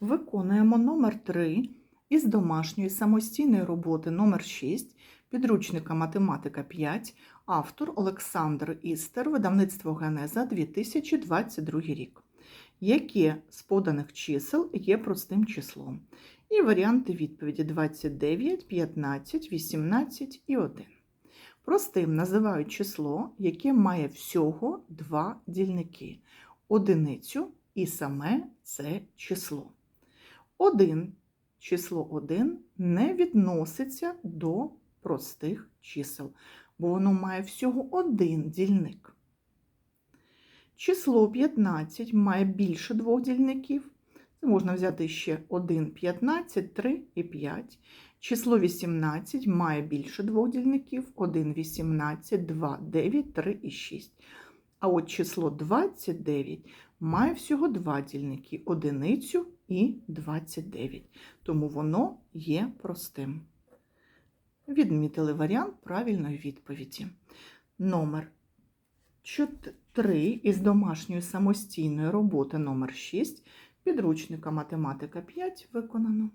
Виконуємо номер 3 із домашньої самостійної роботи номер 6 підручника математика 5, автор Олександр Істер, видавництво Генеза 2022 рік. Яке з поданих чисел є простим числом? І варіанти відповіді 29, 15, 18 і 1. Простим називають число, яке має всього два дільники – одиницю і саме це число. 1, число 1 не відноситься до простих чисел, бо воно має всього один дільник. Число 15 має більше двох дільників. Це можна взяти ще 1, 15, 3 і 5. Число 18 має більше двох дільників. 1, 18, 2, 9, 3 і 6. А от число 29 має всього два дільники – одиницю і 29. Тому воно є простим. Відмітили варіант правильної відповіді. Номер 3 із домашньої самостійної роботи номер 6 підручника математика 5 виконано.